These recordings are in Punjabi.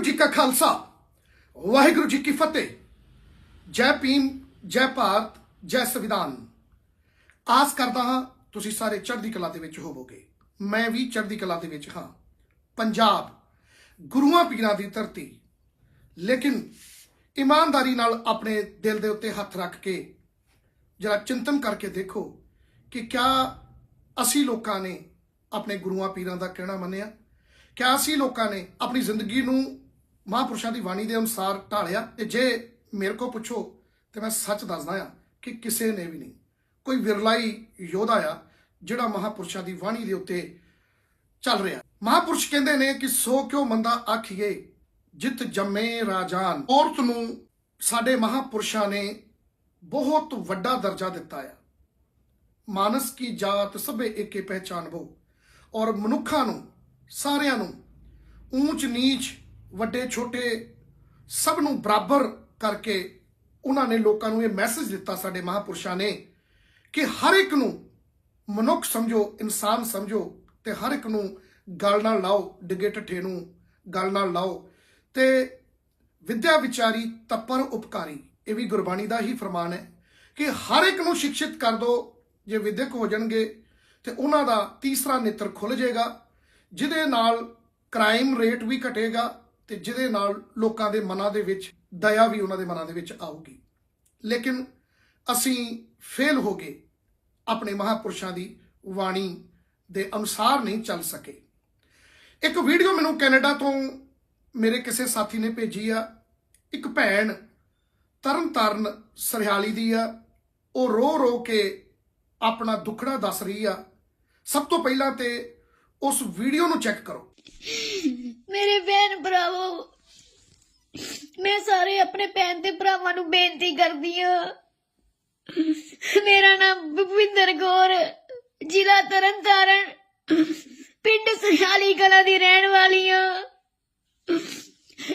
ਵਾਹਿਗੁਰੂ ਜੀ ਕਾ ਖਾਲਸਾ, ਵਾਹਿਗੁਰੂ ਜੀ ਕੀ ਫਤਿਹ। ਜੈ ਭੀਮ, ਜੈ ਭਾਰਤ, ਜੈ ਸੰਵਿਧਾਨ। ਆਸ ਕਰਦਾ ਹਾਂ ਤੁਸੀਂ ਸਾਰੇ ਚੜ੍ਹਦੀ ਕਲਾ ਦੇ ਵਿੱਚ ਹੋਵੋਗੇ। ਮੈਂ ਵੀ ਚੜ੍ਹਦੀ ਕਲਾ ਦੇ ਵਿੱਚ ਹਾਂ। ਪੰਜਾਬ, ਗੁਰੂਆਂ ਪੀਰਾਂ ਦੀ ਧਰਤੀ। ਲੇਕਿਨ ਇਮਾਨਦਾਰੀ ਨਾਲ ਆਪਣੇ ਦਿਲ ਦੇ ਉੱਤੇ ਹੱਥ ਰੱਖ ਕੇ ਜਰਾ ਚਿੰਤਨ ਕਰਕੇ ਦੇਖੋ ਕਿ ਕਿਆ ਅਸੀਂ ਲੋਕਾਂ ਨੇ ਆਪਣੇ ਗੁਰੂਆਂ ਪੀਰਾਂ ਦਾ ਕਹਿਣਾ ਮੰਨਿਆ? ਕਿਆ ਅਸੀਂ ਲੋਕਾਂ ਨੇ ਆਪਣੀ ਜ਼ਿੰਦਗੀ ਨੂੰ ਮਹਾਂਪੁਰਸ਼ਾਂ ਦੀ ਵਾਣੀ ਦੇ ਅਨੁਸਾਰ ਢਾਲਿਆ ਤੇ ਜੇ ਮੇਰੇ ਕੋ ਪੁੱਛੋ ਤੇ ਮੈਂ ਸੱਚ ਦੱਸਦਾ ਆ ਕਿ ਕਿਸੇ ਨੇ ਵੀ ਨਹੀਂ। ਕੋਈ ਵਿਰਲਾਈ ਯੋਧਾ ਆ ਜਿਹੜਾ ਮਹਾਂਪੁਰਸ਼ਾਂ ਦੀ ਵਾਣੀ ਦੇ ਉੱਤੇ ਚੱਲ ਰਿਹਾ। ਮਹਾਂਪੁਰਸ਼ ਕਹਿੰਦੇ ਨੇ ਕਿ ਸੋ ਕਿਉ ਮੰਦਾ ਆਖੀਏ, ਜਿਤ ਜੰਮੇ ਰਾਜਾਨ। ਔਰਤ ਨੂੰ ਸਾਡੇ ਮਹਾਂਪੁਰਸ਼ਾਂ ਨੇ ਬਹੁਤ ਵੱਡਾ ਦਰਜਾ ਦਿੱਤਾ ਆ। ਮਾਨਸ ਕੀ ਜਾਤ ਸਭੇ ਏਕੇ ਪਹਿਚਾਨਬੋ ਔਰ ਮਨੁੱਖਾਂ ਨੂੰ, ਸਾਰਿਆਂ ਨੂੰ ਊਂਚ ਨੀਚ ਵੱਡੇ, ਛੋਟੇ, ਸਭ ਨੂੰ ਬਰਾਬਰ ਕਰਕੇ ਉਹਨਾਂ ਨੇ ਲੋਕਾਂ ਨੂੰ ਇਹ ਮੈਸੇਜ ਦਿੱਤਾ ਸਾਡੇ ਮਹਾਪੁਰਸ਼ਾਂ ਨੇ ਕਿ ਹਰ ਇੱਕ ਨੂੰ ਮਨੁੱਖ ਸਮਝੋ, ਇਨਸਾਨ ਸਮਝੋ ਤੇ ਹਰ ਇੱਕ ਨੂੰ ਗਲ ਨਾਲ ਲਾਓ, ਡਿੱਗੇ ਢੱਠੇ ਨੂੰ ਗੱਲ ਨਾਲ ਲਾਓ ਤੇ ਵਿਦਿਆ ਵਿਚਾਰੀ ਤਪਰ ਉਪਕਾਰੀ, ਇਹ ਵੀ ਗੁਰਬਾਣੀ ਦਾ ਹੀ ਫਰਮਾਨ ਹੈ ਕਿ ਹਰ ਇੱਕ ਨੂੰ ਸਿੱਖਿਤ ਕਰ ਦੋ, ਜੇ ਵਿਦਿਅਕ ਹੋ ਜਾਣਗੇ ਤੇ ਉਹਨਾਂ ਦਾ ਤੀਸਰਾ ਨੇਤਰ ਖੁੱਲ ਜਾਏਗਾ, ਜਿਹਦੇ ਨਾਲ ਕ੍ਰਾਈਮ ਰੇਟ ਵੀ ਘਟੇਗਾ ਤੇ ਜਿਹਦੇ ਨਾਲ ਲੋਕਾਂ ਦੇ ਮਨਾਂ ਦੇ ਵਿੱਚ ਦਇਆ ਵੀ ਉਹਨਾਂ ਦੇ ਮਨਾਂ ਦੇ ਵਿੱਚ ਆਊਗੀ। ਲੇਕਿਨ ਅਸੀਂ ਫੇਲ ਹੋ ਗਏ ਆਪਣੇ ਮਹਾਪੁਰਸ਼ਾਂ ਦੀ ਬਾਣੀ ਦੇ ਅਨੁਸਾਰ ਨਹੀਂ ਚੱਲ ਸਕੇ। ਇੱਕ ਵੀਡੀਓ ਮੈਨੂੰ ਕੈਨੇਡਾ ਤੋਂ ਮੇਰੇ ਕਿਸੇ ਸਾਥੀ ਨੇ ਭੇਜੀ ਆ। ਇੱਕ ਭੈਣ ਤਰਨ ਤਰਨਤਾਰਨ ਸਰਹਾਲੀ ਦੀ ਆ। ਉਹ ਰੋ ਰੋ ਕੇ ਆਪਣਾ ਦੁੱਖੜਾ ਦੱਸ ਰਹੀ ਆ। ਸਭ ਤੋਂ ਪਹਿਲਾਂ ਤੇ ਉਸ ਵੀਡੀਓ ਨੂੰ ਚੈੱਕ ਕਰੋ। ਮੇਰੇ ਭੈਣ ਭਰਾਵੋ, ਮੈਂ ਸਾਰੇ ਆਪਣੇ ਭੈਣ ਤੇ ਭਰਾਵਾਂ ਨੂੰ ਬੇਨਤੀ ਕਰਦੀ ਹਾਂ। ਮੇਰਾ ਨਾਮ ਭੁਪਿੰਦਰ ਕੌਰ, ਜ਼ਿਲ੍ਹਾ ਤਰਨਤਾਰਨ, ਪਿੰਡ ਸਖਾਲੀ ਕਲਾ ਦੀ ਰਹਿਣ ਵਾਲੀ ਹਾਂ।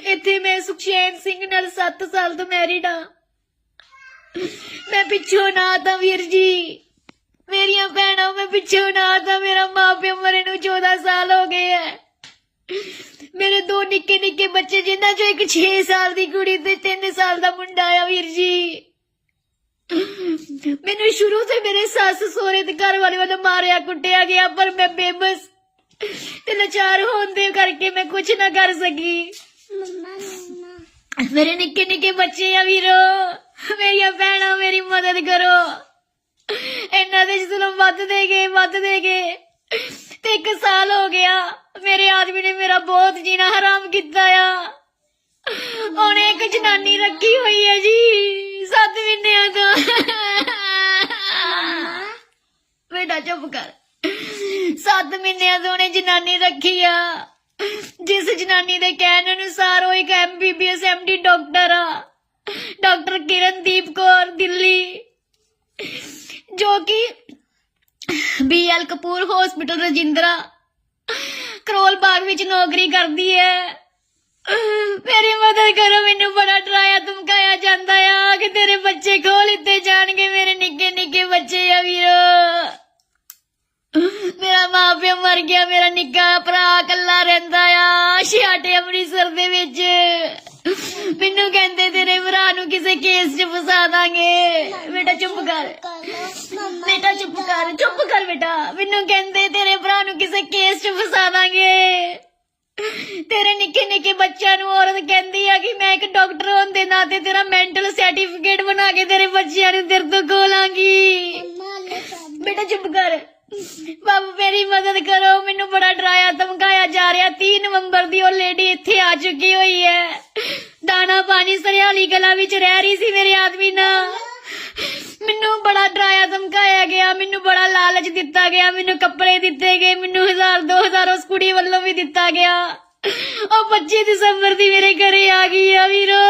ਇੱਥੇ ਮੈਂ ਸੁਖਸ਼ੇਨ ਸਿੰਘ ਨਾਲ 7 ਸਾਲ ਤੋਂ ਮੈਰਿਡ ਆ ਮੈਂ ਪਿੱਛੋਂ ਨਾ ਤਾਂ ਵੀਰ ਜੀ ਮੇਰੀਆਂ ਭੈਣਾਂ, ਮੈਂ ਪਿੱਛੋਂ ਨਾ ਤਾਂ ਮੇਰਾ ਮਾਪਿਓ ਮਰੇ ਨੂੰ 14 ਸਾਲ ਹੋ ਗਏ ਐ। ਮੇਰੇ ਦੋ ਨਿੱਕੇ ਨਿੱਕੇ ਬੱਚੇ, ਜਿਨ੍ਹਾਂ ਚੋਂ ਇੱਕ 6 ਸਾਲ ਦੀ ਕੁੜੀ ਤੇ 3 ਸਾਲ ਦਾ ਮੁੰਡਾ ਆ, ਵੀਰ ਜੀ। ਮੈਨੂੰ ਸ਼ੁਰੂ ਤੋਂ ਹੀ ਮੇਰੇ ਸੱਸ ਸੋਹਰੇ ਤੇ ਘਰ ਵਾਲੇ ਵੱਲੋਂ ਮਾਰਿਆ, ਕੁੱਟਿਆ ਗਿਆ, ਪਰ ਮੈਂ ਬੇਬਸ ਤੇ ਲਾਚਾਰ ਹੋਣ ਦੇ ਕਰਕੇ ਮੈਂ ਕੁਝ ਨਾ ਕਰ ਸਕੀ। ਮੇਰੇ ਨਿੱਕੇ ਨਿੱਕੇ ਬੱਚੇ ਆ ਵੀਰੋ, ਮੇਰੀਆਂ ਭੈਣਾਂ, ਮੇਰੀ ਮਦਦ ਕਰੋ। ਇਹਨਾਂ ਦੇ ਜ਼ੁਲਮ ਵੱਧਦੇ ਗਏ ਵੱਧਦੇ ਗਏ, ਤੇ ਇੱਕ ਸਾਲ ਹੋ ਗਿਆ, ਮੇਰੇ ਆਦਮੀ ਨੇ ਮੇਰਾ ਬਹੁਤ ਜੀਣਾ ਹਰਾਮ ਕੀਤਾ ਆ। ਉਹਨੇ ਇੱਕ ਜਨਾਨੀ ਰੱਖੀ ਹੋਈ ਹੈ ਜੀ, ਸੱਤ ਮਹੀਨਿਆਂ ਤੋਂ। ਬੇਟਾ ਚੁੱਪ ਕਰ। ਸੱਤ ਮਹੀਨਿਆਂ ਤੋਂ ਉਹਨੇ ਜਨਾਨੀ ਰੱਖੀ ਆ। ਜਿਸ ਜਨਾਨੀ ਦੇ ਕਹਿਣ ਅਨੁਸਾਰ ਉਹ ਇੱਕ ਐਮਬੀਬੀਐਸ ਐਮਡੀ ਡਾਕਟਰ ਆ। ਡਾਕਟਰ ਕਿਰਨਦੀਪ ਕੌਰ, ਦਿੱਲੀ। ਜੋ ਕਿ ਬੀਐਲ ਕਪੂਰ ਹਸਪੀਟਲ ਰਜਿੰਦਰਾ ਕਰੋਲ ਬਾਗ ਵਿੱਚ ਨੌਕਰੀ ਕਰਦੀ ਹੈ। ਮੇਰੀ ਮਦਦ ਕਰੋ, ਮੈਨੂੰ ਬੜਾ ਡਰਾਇਆ ਧਮਕਾਇਆ ਜਾਂਦਾ ਆ। ਕਿਤੇ ਬੇਟਾ ਮੈਨੂੰ ਕਹਿੰਦੇ ਤੇਰੇ ਭਰਾ ਨੂੰ ਕਿਸੇ ਕੇਸ 'ਚ ਫਸਾ ਦਾਂਗੇ। ਤੇਰੇ ਨਿੱਕੇ ਨਿੱਕੇ ਬੱਚਿਆਂ ਨੂੰ ਔਰਤ ਕਹਿੰਦੀ ਆ ਕਿ ਮੈਂ ਇੱਕ ਡਾਕਟਰ ਹੋਣ ਦੇ ਨਾਤੇ ਤੇਰਾ ਮੈਂਟਲ ਸਰਟੀਫਿਕੇਟ ਬਣਾ ਕੇ ਤੇਰੇ ਬੱਚਿਆਂ ਨੂੰ ਤੇਰੇ ਤੋਂ ਖੋਲਾਂਗੀ। ਬੇਟਾ ਚੁੱਪ ਕਰ। ਬਾਬੂ ਮੇਰੀ ਮਦਦ ਕਰੋ। ਮੈਨੂੰ ਬੜਾ ਡਰਾਇਆ ਧਮਕਾਇਆ ਜਾ ਰਿਹਾ। 3 ਨਵੰਬਰ ਦੀ ਉਹ ਲੇਡੀ ਇੱਥੇ ਆ ਚੁੱਕੀ ਹੋਈ ਹੈ। ਦਾਣਾ ਪਾਣੀ ਸਰਿਆਲੀ ਗਲਾ ਵਿੱਚ ਰਹਿ ਰਹੀ ਸੀ ਮੇਰੇ ਆਦਮੀ ਨਾਲ। ਮੈਨੂੰ ਬੜਾ ਡਰਾਇਆ, ਧਮਕਾਇਆ ਗਿਆ, ਮੈਨੂੰ ਬੜਾ ਲਾਲਚ ਦਿੱਤਾ ਗਿਆ, ਮੈਨੂੰ ਕੱਪੜੇ ਦਿੱਤੇ ਗਏ, ਮੈਨੂੰ 1000 2000 ਉਸ ਕੁੜੀ ਵੱਲੋਂ ਵੀ ਦਿੱਤਾ ਗਿਆ। ਉਹ 25 ਦਸੰਬਰ ਦੀ ਮੇਰੇ ਘਰੇ ਆ ਗਈ ਆ ਵੀਰੋ।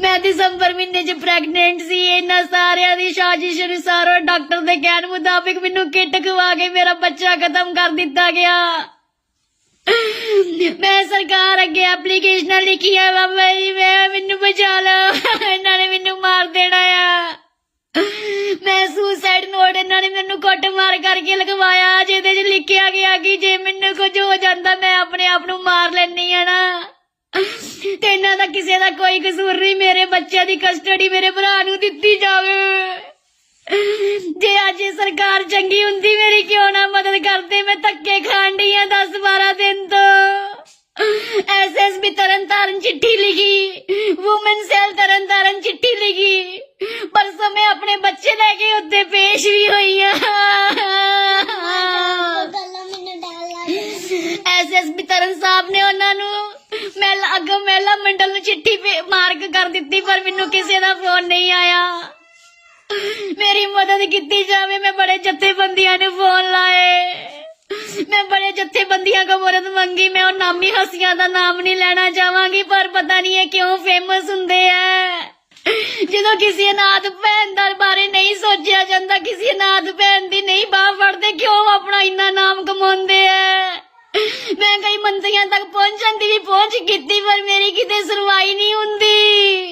ਮੈਂ ਦਸੰਬਰ ਮਹੀਨੇ 'ਚ ਪ੍ਰੈਗਨੈਂਟ ਸੀ, ਇਹਨਾਂ ਸਾਰਿਆਂ ਦੀ ਸਾਜ਼ਿਸ਼ ਅਨੁਸਾਰ ਡਾਕਟਰ ਦੇ ਕਹਿਣ ਮੁਤਾਬਿਕ ਮੈਨੂੰ ਕਿੱਟ ਖਵਾ ਕੇ ਮੇਰਾ ਬੱਚਾ ਖਤਮ ਕਰ ਦਿੱਤਾ ਗਿਆ। ਮੈਂ ਸਰਕਾਰ ਅੱਗੇ ਐਪਲੀਕੇਸ਼ਨਾਂ ਲਿਖੀਆਂ ਬਾਬਾ ਜੀ ਮੈਂ ਮੈਨੂੰ ਬਚਾ ਲਓ। ਇਹਨਾਂ ਨੇ ਮੈਨੂੰ ਮਾਰ ਦੇਣਾ ਆ। ਮੈਂ ਸੁਸਾਈਡ ਨੋਟ ਇਹਨਾਂ ਨੇ ਮੈਨੂੰ ਕੁੱਟ ਮਾਰ ਕਰਕੇ ਲਗਵਾਇਆ, ਜਿਹਦੇ 'ਚ ਲਿਖਿਆ ਗਿਆ ਕਿ ਜੇ ਮੈਨੂੰ ਕੁਝ ਹੋ ਜਾਂਦਾ, ਮੈਂ ਆਪਣੇ ਆਪ ਨੂੰ ਮਾਰ ਲੈਣੀ ਆ ਨਾ। ਤੇ ਇਹਨਾਂ ਦਾ ਕਿਸੇ ਦਾ ਕੋਈ ਕਸੂਰ ਨਹੀਂ, ਮੇਰੇ ਬੱਚਿਆਂ ਦੀ ਕਸਟਡੀ ਮੇਰੇ ਭਰਾ ਨੂੰ ਦਿੱਤੀ ਜਾਵੇ। ਜੇ ਅੱਜ ਸਰਕਾਰ ਚੰਗੀ ਹੁੰਦੀ, ਮੇਰੀ ਕਿਉਂ ਮਦਦ ਕਰਦੇ, ਮੈਂ ਧੱਕੇ ਖਾਣ ਡਈ ਆ 10 12 ਦਿਨ ਤੋਂ। ਐਸਐਸਬੀ ਤਰਨਤਾਰਨ ਚਿੱਠੀ ਲਿਖੀ ਔਮਨ ਸੈਲ ਤਰਨਤਾਰਨ ਚਿੱਠੀ ਲਿਖੀ। ਪਰਸੋਂ ਮੈਂ ਆਪਣੇ ਬੱਚੇ ਲੈ ਕੇ ਉੱਤੇ ਪੇਸ਼ ਵੀ ਹੋਈ ਆ। ਐਸਐਸਬੀ ਤਰਨ ਸਾਹਿਬ ਨੇ ਉਹਨਾਂ ਨੂੰ ਮੈਂ ਅੱਗੋਂ ਮਹਿਲਾ ਮੰਡਲ ਨੂੰ ਚਿੱਠੀ ਭੇ- ਮਾਰਕ ਕਰ ਦਿੱਤੀ, ਪਰ ਮੈਨੂੰ ਕਿਸੇ ਦਾ ਫੋਨ ਨਹੀਂ ਆਇਆ। ਮੇਰੀ ਮਦਦ ਕੀਤੀ ਜਾਵੇ। ਮੈਂ ਬੜੇ ਜਥੇਬੰਦੀਆਂ ਨੂੰ ਫੋਨ ਲਾਏ। ਮੈਂ ਬੜੇ ਜਥੇਬੰਦੀਆਂ ਕੋ ਮਦਦ ਮੰਗੀ। ਮੈਂ ਉਹ ਨਾਮੀ ਹਸੀਆਂ ਦਾ ਨਾਮ ਨਹੀਂ ਲੈਣਾ ਚਾਹਾਂਗੀ, ਪਰ ਪਤਾ ਨਹੀਂ ਇਹ ਕਿਉਂ ਫੇਮਸ ਹੁੰਦੇ ਐ। ਜਦੋਂ ਕਿਸੇ ਅਨਾਥ ਭੈਣ ਦਾ ਬਾਰੇ ਨਹੀਂ ਸੋਚਿਆ ਜਾਂਦਾ, ਕਿਸੇ ਅਨਾਥ ਭੈਣ ਦੀ ਨਹੀਂ ਬਾਹ ਫੜਦੇ, ਕਿਉਂ ਆਪਣਾ ਇੰਨਾ ਨਾਮ ਕਮਾਉਂਦੇ ਐ? ਮੈਂ ਕਈ ਮੰਤਰੀਆਂ ਤੱਕ ਪਹੁੰਚਣ ਦੀ ਵੀ ਪਹੁੰਚ ਕੀਤੀ, ਪਰ ਮੇਰੀ ਕਿਤੇ ਸੁਣਵਾਈ ਨਹੀਂ ਹੁੰਦੀ।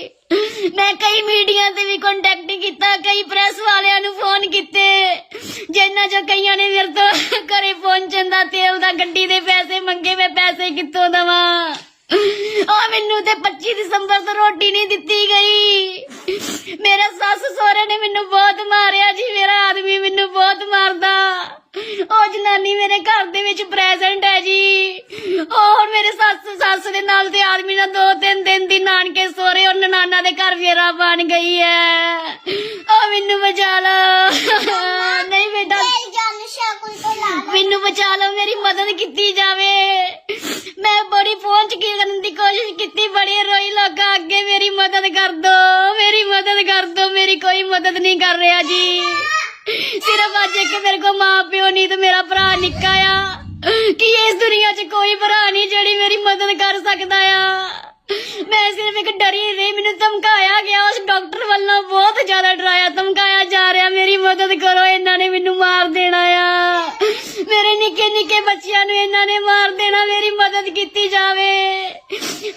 ਮੈਂ ਕਈ ਮੀਡੀਆ ਤੇ ਵੀ ਕੰਟੈਕਟ ਕੀਤਾ, ਕਈ ਪ੍ਰੈਸ ਵਾਲਿਆਂ ਨੂੰ ਫੋਨ ਕੀਤੇ। ਜਿਨ੍ਹਾਂ ਚੋਂ ਕਈਆਂ ਨੇ ਮੇਰੇ ਤੋਂ ਘਰੇ ਪਹੁੰਚਣ ਦਾ ਤੇਲ ਦਾ ਗੱਡੀ ਦੇ ਪੈਸੇ ਮੰਗੇ, ਮੈਂ ਪੈਸੇ ਕਿੱਥੋਂ ਦਵਾਂ? ਆ ਮੈਨੂੰ ਤੇ 25 ਦਸੰਬਰ ਤੋਂ ਰੋਟੀ ਨਹੀਂ ਦਿੱਤੀ ਗਈ। ਮੇਰਾ ਸੱਸ ਸਹੁਰੇ ਨੇ ਮੈਨੂੰ ਬਹੁਤ ਮਾਰਿਆ ਜੀ, ਮੇਰਾ ਆਦਮੀ ਮੈਨੂੰ ਬਹੁਤ ਮਾਰਦਾ। ਉਹ ਜਨਾਨੀ ਮੇਰੇ ਘਰ ਦੇ ਵਿੱਚ ਪ੍ਰੈਜ਼ੈਂਟ ਹੈ ਜੀ। ਹੁਣ ਮੇਰੇ ਸੱਸ ਸੱਸ ਦੇ ਨਾਲ ਤੇ ਆਦਮੀ ਨਾਲ ਦੋ ਤਿੰਨ ਦਿਨ ਦੀ ਨਾਨਕੇ ਸੋਰੇ ਉਹ ਨਨਾਨਾ ਦੇ ਘਰ ਫੇਰਾ ਬਣ ਗਈ ਹੈ ਉਹ ਮੈਨੂੰ ਬਚਾ ਲਓ। ਨਹੀਂ ਬੇਟਾ। ਮੈਨੂੰ ਬਚਾ ਲਓ ਮੇਰੀ ਮਦਦ ਕੀਤੀ ਜਾਵੇ। ਮੈਂ ਬੜੀ ਪਹੁੰਚ ਕੀ ਕਰਨ ਦੀ ਕੋਸ਼ਿਸ਼ ਕੀਤੀ ਬੜੀ ਰੋਈ ਲੋਕਾਂ ਅੱਗੇ ਮੇਰੀ ਮਦਦ ਕਰ ਦੋ ਮੇਰੀ ਮਦਦ ਕਰ ਦੋ ਮੇਰੀ ਕੋਈ ਮਦਦ ਨਹੀਂ ਕਰ ਰਿਹਾ ਜੀ। ਸਿਰਫ ਅੱਜ ਇੱਕ ਮੇਰੇ ਕੋ ਮਾਂ ਪਿਓ ਨਹੀਂ ਤੇ ਮੇਰਾ ਭਰਾ ਨਿੱਕਾ ਆ। ਕਿ ਇਸ ਦੁਨੀਆ 'ਚ ਕੋਈ ਭਰਾ ਨਹੀਂ ਜਿਹੜੀ ਮੇਰੀ ਮਦਦ ਕਰ ਸਕਦਾ ਆ? ਮੈਂ ਸਿਰਫ ਇੱਕ ਡਰੀ ਰਹੀ, ਮੈਨੂੰ ਧਮਕਾਇਆ ਗਿਆ, ਉਸ ਡਾਕਟਰ ਵੱਲੋਂ ਬਹੁਤ ਜ਼ਿਆਦਾ ਡਰਾਇਆ, ਧਮਕਾਇਆ ਜਾ ਰਿਹਾ, ਮੇਰੀ ਮਦਦ ਕਰੋ, ਇਹਨਾਂ ਨੇ ਮੈਨੂੰ ਮਾਰ ਦੇਣਾ ਆ। ਮੇਰੇ ਨਿੱਕੇ ਨਿੱਕੇ ਬੱਚਿਆਂ ਨੂੰ ਇਹਨਾਂ ਨੇ ਮਾਰ ਮਦਦ ਕੀਤੀ ਜਾਵੇ।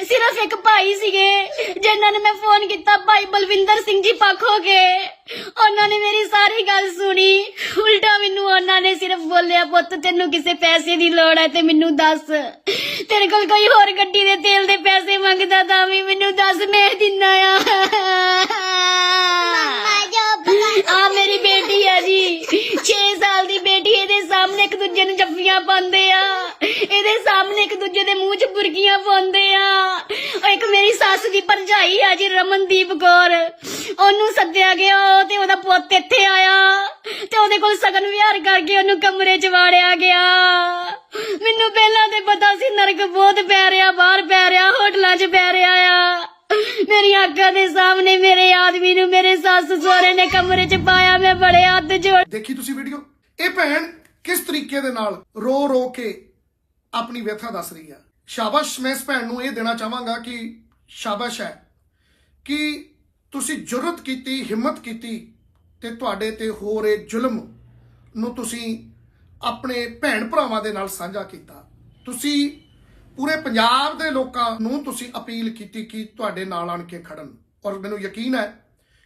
ਸਿਰਫ ਇੱਕ ਭਾਈ ਸੀਗੇ ਜਿਨ੍ਹਾਂ ਨੇ ਮੈਂ ਫੋਨ ਕੀਤਾ ਭਾਈ ਬਲਵਿੰਦਰ ਸਿੰਘ ਜੀ ਪੱਖੋ ਕੇ। ਉਹਨਾਂ ਨੇ ਮੇਰੀ ਸਾਰੀ ਗੱਲ ਸੁਣੀ। ਉਲਟਾ ਮੈਨੂੰ ਉਹਨਾਂ ਨੇ ਸਿਰਫ ਬੋਲਿਆ ਪੁੱਤ ਤੈਨੂੰ ਕਿਸੇ ਪੈਸੇ ਦੀ ਲੋੜ ਹੈ ਤੇ ਮੈਨੂੰ ਦੱਸ। ਤੇਰੇ ਕੋਲ ਕੋਈ ਹੋਰ ਗੱਡੀ ਦੇ ਤੇਲ ਦੇ ਪੈਸੇ ਮੰਗਦਾ ਤਾਂ ਵੀ ਮੈਨੂੰ ਦੱਸ ਮੈਂ ਦਿੰਨਾ ਆ। ਆ ਮੇਰੀ ਬੇਟੀ ਦੇ ਪਾਉਂਦੇ ਆ। ਉਹ ਇੱਕ ਮੇਰੀ ਸੱਸ ਦੀ ਭਰਜਾਈ ਆ ਜੀ, ਰਮਨਦੀਪ ਕੌਰ। ਉਹਨੂੰ ਸੱਦਿਆ ਗਿਆ ਤੇ ਉਹਦਾ ਪੁੱਤ ਇੱਥੇ ਆਇਆ। ਤੇ ਉਹਦੇ ਕੋਲ ਸਗਨ ਵਿਹਾਰ ਕਰਕੇ ਉਹਨੂੰ ਕਮਰੇ 'ਚ ਵਾੜਿਆ ਗਿਆ। ਮੈਨੂੰ ਪਹਿਲਾਂ ਤੇ ਪਤਾ ਸੀ ਨਰਕ ਬਹੁਤ ਪੈ ਰਿਹਾ, ਬਾਹਰ ਪੈ ਰਿਹਾ, ਹੋਟਲਾਂ 'ਚ ਪੈ ਰਿਹਾ ਆ। ਮੇਰੀਆਂ ਅੱਖਾਂ ਦੇ ਸਾਹਮਣੇ ਮੇਰੇ ਆਦਮੀ ਨੂੰ ਮੇਰੇ ਸੱਸ ਸਹੁਰੇ ਨੇ ਕਮਰੇ 'ਚ ਪਾਇਆ, ਮੈਂ ਬੜੇ ਹੱਥ ਜੋੜ ਦੇਖੀ ਤੁਸੀਂ ਵੀਡੀਓ ਇਹ ਭੈਣ ਕਿਸ ਤਰੀਕੇ ਦੇ ਨਾਲ ਰੋ ਰੋ ਕੇ ਆਪਣੀ ਵਿਅਥਾ ਦੱਸ ਰਹੀ ਆ? ਸ਼ਾਬਾਸ਼, ਮੈਂ ਇਸ ਭੈਣ ਨੂੰ ਇਹ ਦੇਣਾ ਚਾਹਾਂਗਾ ਕਿ ਸ਼ਾਬਾਸ਼ ਹੈ, ਕਿ ਤੁਸੀਂ ਜੁਰਤ ਕੀਤੀ, ਹਿੰਮਤ ਕੀਤੀ ਤੇ ਤੁਹਾਡੇ ਤੇ ਹੋ ਰਹੇ ਜ਼ੁਲਮ ਨੂੰ ਤੁਸੀਂ ਆਪਣੇ ਭੈਣ ਭਰਾਵਾਂ ਦੇ ਨਾਲ ਸਾਂਝਾ ਕੀਤਾ। ਤੁਸੀਂ ਪੂਰੇ ਪੰਜਾਬ ਦੇ ਲੋਕਾਂ ਨੂੰ ਤੁਸੀਂ ਅਪੀਲ ਕੀਤੀ ਕਿ ਤੁਹਾਡੇ ਨਾਲ ਆਣ ਕੇ ਖੜਨ। ਔਰ ਮੈਨੂੰ ਯਕੀਨ ਹੈ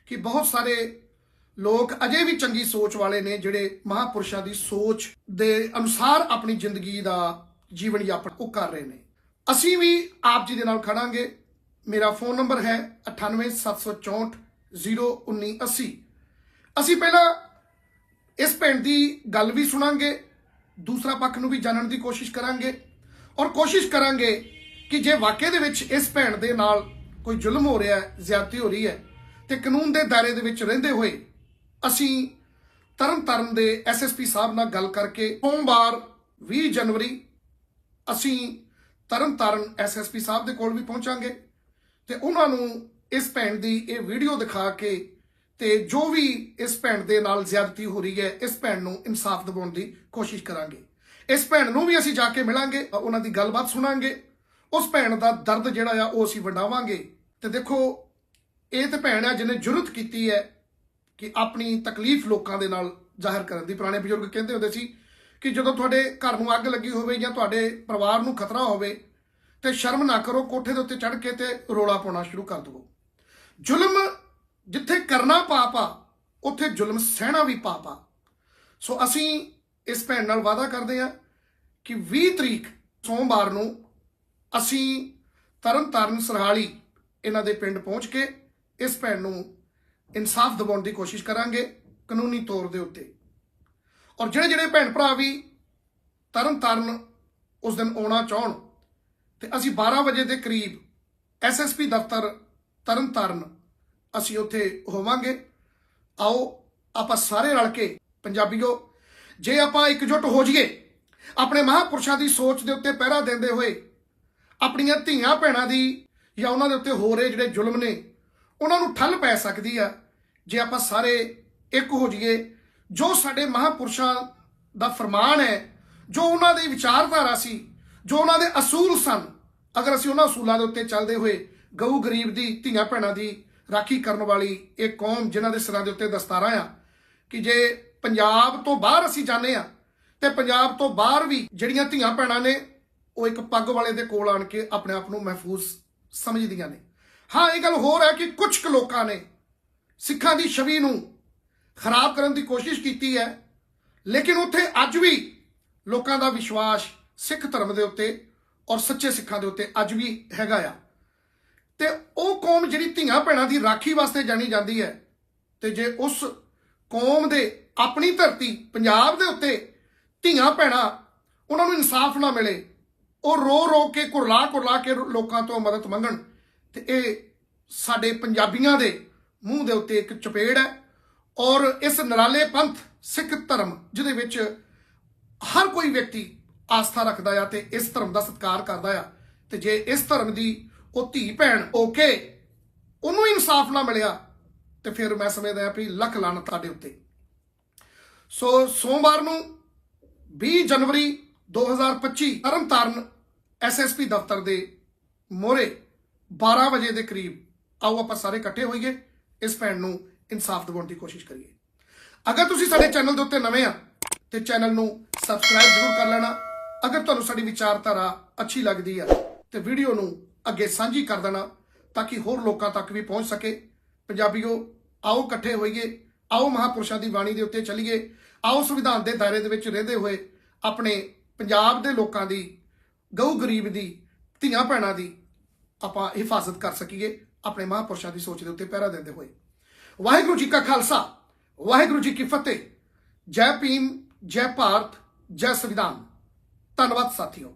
ਕਿ ਬਹੁਤ ਸਾਰੇ ਲੋਕ ਅਜੇ ਵੀ ਚੰਗੀ ਸੋਚ ਵਾਲੇ ਨੇ ਜਿਹੜੇ ਮਹਾਪੁਰਸ਼ਾਂ ਦੀ ਸੋਚ ਦੇ ਅਨੁਸਾਰ ਆਪਣੀ ਜ਼ਿੰਦਗੀ ਦਾ ਜੀਵਨ ਯਾਪਨ ਉਹ ਕਰ ਰਹੇ ਨੇ। ਅਸੀਂ ਵੀ ਆਪ ਜੀ ਦੇ ਨਾਲ ਖੜਾਂਗੇ। ਮੇਰਾ ਫੋਨ ਨੰਬਰ ਹੈ 9874401980 ਅਸੀਂ। ਪਹਿਲਾਂ ਇਸ ਭੈਣ ਦੀ ਗੱਲ ਵੀ ਸੁਣਾਂਗੇ, ਦੂਸਰਾ ਪੱਖ ਨੂੰ ਵੀ ਜਾਣਨ ਦੀ ਕੋਸ਼ਿਸ਼ ਕਰਾਂਗੇ ਔਰ ਕੋਸ਼ਿਸ਼ ਕਰਾਂਗੇ ਕਿ ਜੇ ਵਾਕਿਆ ਦੇ ਵਿੱਚ ਇਸ ਭੈਣ ਦੇ ਨਾਲ ਕੋਈ ਜ਼ੁਲਮ ਹੋ ਰਿਹਾ ਹੈ, ਜ਼ਿਆਦਤੀ ਹੋ ਰਹੀ ਹੈ ਤੇ ਕਾਨੂੰਨ ਦੇ ਦਾਇਰੇ ਦੇ ਵਿੱਚ ਰਹਿੰਦੇ ਹੋਏ ਅਸੀਂ ਤਰਨ ਤਾਰਨ ਦੇ ਐਸਐਸਪੀ ਸਾਹਿਬ ਨਾਲ ਗੱਲ ਕਰਕੇ ਸੋਮਵਾਰ 20 ਜਨਵਰੀ ਅਸੀਂ ਤਰਨ ਤਾਰਨ ਐਸਐਸਪੀ ਸਾਹਿਬ ਦੇ ਕੋਲ ਵੀ ਪਹੁੰਚਾਂਗੇ ਤੇ ਉਹਨਾਂ ਨੂੰ ਇਸ ਭੈਣ ਦੀ ਇਹ ਵੀਡੀਓ ਦਿਖਾ ਕੇ ਤੇ ਜੋ ਵੀ ਇਸ ਭੈਣ ਦੇ ਨਾਲ ਜ਼ਿਆਦਤੀ ਹੋ ਰਹੀ ਹੈ, ਇਸ ਭੈਣ ਨੂੰ ਇਨਸਾਫ ਦਿਵਾਉਣ ਦੀ ਕੋਸ਼ਿਸ਼ ਕਰਾਂਗੇ। ਇਸ ਭੈਣ ਨੂੰ ਵੀ ਅਸੀਂ ਜਾ ਕੇ ਮਿਲਾਂਗੇ ਉਹਨਾਂ ਦੀ ਗੱਲਬਾਤ ਸੁਣਾਂਗੇ। ਉਸ ਭੈਣ ਦਾ ਦਰਦ ਜਿਹੜਾ ਆ, ਉਹ ਅਸੀਂ ਵੰਡਾਵਾਂਗੇ। ਤੇ ਦੇਖੋ, ਇਹ ਤੇ ਭੈਣ ਆ ਜਿਹਨੇ ਜੁਰਤ ਕੀਤੀ ਹੈ ਕਿ ਆਪਣੀ ਤਕਲੀਫ ਲੋਕਾਂ ਦੇ ਨਾਲ ਜ਼ਾਹਿਰ ਕਰਨ ਦੀ। ਪੁਰਾਣੇ ਬਜ਼ੁਰਗ ਕਹਿੰਦੇ ਹੁੰਦੇ ਸੀ ਕਿ ਜਦੋਂ ਤੁਹਾਡੇ ਘਰ ਨੂੰ ਅੱਗ ਲੱਗੀ ਹੋਵੇ ਜਾਂ ਤੁਹਾਡੇ ਪਰਿਵਾਰ ਨੂੰ ਖਤਰਾ ਹੋਵੇ, ਤੇ ਸ਼ਰਮ ਨਾ ਕਰੋ, ਕੋਠੇ ਦੇ ਉੱਤੇ ਚੜ੍ਹ ਕੇ ਤੇ ਰੋਲਾ ਪਾਉਣਾ ਸ਼ੁਰੂ ਕਰ ਦਿਵੋ। ਜ਼ੁਲਮ ਜਿੱਥੇ ਕਰਨਾ ਪਾਪ ਆ, ਉੱਥੇ ਜ਼ੁਲਮ ਸਹਿਣਾ ਵੀ ਪਾਪ ਆ। ਸੋ ਅਸੀਂ ਇਸ ਭੈਣ ਨਾਲ ਵਾਅਦਾ ਕਰਦੇ ਹਾਂ ਕਿ 20 ਤਰੀਕ ਸੋਮਵਾਰ ਨੂੰ ਅਸੀਂ ਤਰਨ ਤਾਰਨ ਸਰਹਾਲੀ ਇਹਨਾਂ ਦੇ ਪਿੰਡ ਪਹੁੰਚ ਕੇ ਇਸ ਭੈਣ ਨੂੰ ਇਨਸਾਫ ਦਿਵਾਉਣ ਦੀ ਕੋਸ਼ਿਸ਼ ਕਰਾਂਗੇ ਕਾਨੂੰਨੀ ਤੌਰ ਦੇ ਉੱਤੇ। ਔਰ ਜਿਹੜੇ ਜਿਹੜੇ ਭੈਣ ਭਰਾ ਵੀ ਤਰਨ ਤਰਨਤਾਰਨ ਉਸ ਦਿਨ ਆਉਣਾ ਚਾਹਣ, ਤੇ ਅਸੀਂ 12 ਵਜੇ ਦੇ ਕਰੀਬ ਐਸਐਸਪੀ ਦਫ਼ਤਰ ਤਰਨ ਤਰਨਤਾਰਨ ਅਸੀਂ ਉੱਥੇ ਹੋਵਾਂਗੇ। ਆਓ, ਆਪਾਂ ਸਾਰੇ ਰਲ ਕੇ ਪੰਜਾਬੀਓ, ਜੇ ਆਪਾਂ ਇਕਜੁੱਟ ਹੋ ਜਾਈਏ, ਆਪਣੇ ਮਹਾਪੁਰਸ਼ਾਂ ਦੀ ਸੋਚ ਦੇ ਉੱਤੇ ਪਹਿਰਾ ਦਿੰਦੇ ਹੋਏ, ਆਪਣੀਆਂ ਧੀਆਂ ਭੈਣਾਂ ਦੀ ਜਾਂ ਉਹਨਾਂ ਦੇ ਉੱਤੇ ਹੋ ਰਹੇ ਜਿਹੜੇ ਜ਼ੁਲਮ ਨੇ, ਉਹਨਾਂ ਨੂੰ ਠੱਲ ਪੈ ਸਕਦੀ ਆ, ਜੇ ਆਪਾਂ ਸਾਰੇ ਇੱਕ ਹੋ ਜਾਈਏ ਜੋ ਸਾਡੇ ਮਹਾਪੁਰਸ਼ਾਂ ਦਾ ਫਰਮਾਨ ਹੈ, ਜੋ ਉਹਨਾਂ ਦੀ ਵਿਚਾਰਧਾਰਾ ਸੀ, ਜੋ ਉਹਨਾਂ ਦੇ ਅਸੂਲ ਸਨ, ਅਗਰ ਅਸੀਂ ਉਹਨਾਂ ਅਸੂਲਾਂ ਦੇ ਉੱਤੇ ਚੱਲਦੇ ਹੋਏ ਗਊ ਗਰੀਬ ਦੀ, ਧੀਆਂ ਭੈਣਾਂ ਦੀ ਰਾਖੀ ਕਰਨ ਵਾਲੀ ਇਹ ਕੌਮ ਜਿਨ੍ਹਾਂ ਦੇ ਸਿਰਾਂ ਦੇ ਉੱਤੇ ਦਸਤਾਰਾਂ ਆ, ਕਿ ਜੇ ਪੰਜਾਬ ਤੋਂ ਬਾਹਰ ਅਸੀਂ ਜਾਂਦੇ ਆ, ਤੇ ਪੰਜਾਬ ਤੋਂ ਬਾਹਰ ਵੀ ਜਿਹੜੀਆਂ ਧੀਆਂ ਭੈਣਾਂ ਨੇ, ਉਹ ਇੱਕ ਪੱਗ ਵਾਲੇ ਦੇ ਕੋਲ ਆਣ ਕੇ ਆਪਣੇ ਆਪ ਨੂੰ ਮਹਿਫੂਜ਼ ਸਮਝਦੀਆਂ ਨੇ। ਹਾਂ, ਇਹ ਗੱਲ ਹੋਰ ਹੈ ਕਿ ਕੁਝ ਕੁ ਲੋਕਾਂ ਨੇ ਸਿੱਖਾਂ ਦੀ ਛਵੀ ਨੂੰ ਖਰਾਬ ਕਰਨ ਦੀ ਕੋਸ਼ਿਸ਼ ਕੀਤੀ ਹੈ। ਲੇਕਿਨ ਉੱਥੇ ਅੱਜ ਵੀ ਲੋਕਾਂ ਦਾ ਵਿਸ਼ਵਾਸ ਸਿੱਖ ਧਰਮ ਦੇ ਉੱਤੇ ਔਰ ਸੱਚੇ ਸਿੱਖਾਂ ਦੇ ਉੱਤੇ ਅੱਜ ਵੀ ਹੈਗਾ ਆ। ਤੇ ਉਹ ਕੌਮ ਜਿਹੜੀ ਧੀਆਂ ਭੈਣਾਂ ਦੀ ਰਾਖੀ ਵਾਸਤੇ ਜਾਣੀ ਜਾਂਦੀ ਹੈ, ਤੇ ਜੇ ਉਸ ਕੌਮ ਦੇ ਆਪਣੀ ਧਰਤੀ ਪੰਜਾਬ ਦੇ ਉੱਤੇ ਧੀਆਂ ਭੈਣਾਂ ਉਹਨਾਂ ਨੂੰ ਇਨਸਾਫ ਨਾ ਮਿਲੇ, ਉਹ ਰੋ ਰੋ ਕੇ, ਕੁਰਲਾ ਕੁਰਲਾ ਕੇ ਲੋਕਾਂ ਤੋਂ ਮਦਦ ਮੰਗਣ, ਤੇ ਇਹ ਸਾਡੇ ਪੰਜਾਬੀਆਂ ਦੇ ਮੂੰਹ ਦੇ ਉੱਤੇ ਇੱਕ ਚਪੇੜ ਹੈ। ਔਰ ਇਸ ਨਰਾਲੇ ਪੰਥ, ਸਿੱਖ ਧਰਮ, ਜਿਹਦੇ ਵਿੱਚ ਹਰ ਕੋਈ ਵਿਅਕਤੀ ਆਸਥਾ ਰੱਖਦਾ ਆ ਤੇ ਇਸ ਧਰਮ ਦਾ ਸਤਿਕਾਰ ਕਰਦਾ ਆ। ਤੇ ਜੇ ਇਸ ਧਰਮ ਦੀ ਉਹ ਧੀ ਭੈਣ ਓਕੇ, ਉਹਨੂੰ ਇਨਸਾਫ ਨਾ ਮਿਲਿਆ, ਤੇ ਫਿਰ ਮੈਂ ਸਮਝਦਾ ਆ ਵੀ ਲੱਖ ਲਾਨਤ ਤੁਹਾਡੇ ਉੱਤੇ। ਸੋ ਸੋਮਵਾਰ ਨੂੰ 20 ਜਨਵਰੀ 2025 ਤਰਨਤਾਰਨ ਐਸਐਸਪੀ ਦਫ਼ਤਰ ਦੇ ਮੋਹਰੇ 12 ਵਜੇ ਦੇ ਕਰੀਬ ਆਓ ਆਪਾਂ ਸਾਰੇ ਇਕੱਠੇ ਹੋਈਏ, ਇਸ ਭੈਣ ਨੂੰ ਇਨਸਾਫ ਦਿਵਾਉਣ ਦੀ ਕੋਸ਼ਿਸ਼ ਕਰੀਏ। ਅਗਰ ਤੁਸੀਂ ਸਾਡੇ ਚੈਨਲ ਦੇ ਉੱਤੇ ਨਵੇਂ ਆ, ਤੇ ਚੈਨਲ ਨੂੰ ਸਬਸਕ੍ਰਾਈਬ ਜ਼ਰੂਰ ਕਰ ਲੈਣਾ। ਅਗਰ ਤੁਹਾਨੂੰ ਸਾਡੀ ਵਿਚਾਰਧਾਰਾ ਅੱਛੀ ਲੱਗਦੀ ਆ, ਤੇ ਵੀਡੀਓ ਨੂੰ ਅੱਗੇ ਸਾਂਝੀ ਕਰ ਦੇਣਾ, ਤਾਂ ਕਿ ਹੋਰ ਲੋਕਾਂ ਤੱਕ ਵੀ ਪਹੁੰਚ ਸਕੇ। ਪੰਜਾਬੀਓ, ਆਓ ਇਕੱਠੇ ਹੋਈਏ, ਆਓ ਮਹਾਪੁਰਸ਼ਾਂ ਦੀ ਬਾਣੀ ਦੇ ਉੱਤੇ ਚੱਲੀਏ, ਆਓ ਸੰਵਿਧਾਨ ਦੇ ਦਾਇਰੇ ਦੇ ਵਿੱਚ ਰਹਿੰਦੇ ਹੋਏ ਆਪਣੇ ਪੰਜਾਬ ਦੇ ਲੋਕਾਂ ਦੀ, ਗਊ ਗਰੀਬ ਦੀ, ਧੀਆਂ ਭੈਣਾਂ ਦੀ ਆਪਾਂ ਹਿਫਾਜ਼ਤ ਕਰ ਸਕੀਏ, ਆਪਣੇ ਮਹਾਪੁਰਸ਼ਾਂ ਦੀ ਸੋਚ ਦੇ ਉੱਤੇ ਪਹਿਰਾ ਦਿੰਦੇ ਹੋਏ। ਵਾਹਿਗੁਰੂ ਜੀ ਕਾ ਖਾਲਸਾ, ਵਾਹਿਗੁਰੂ ਜੀ ਕੀ ਫਤਿਹ। ਜੈ ਭੀਮ, ਜੈ ਭਾਰਤ, ਜੈ ਸੰਵਿਧਾਨ। ਧੰਨਵਾਦ ਸਾਥੀਓ।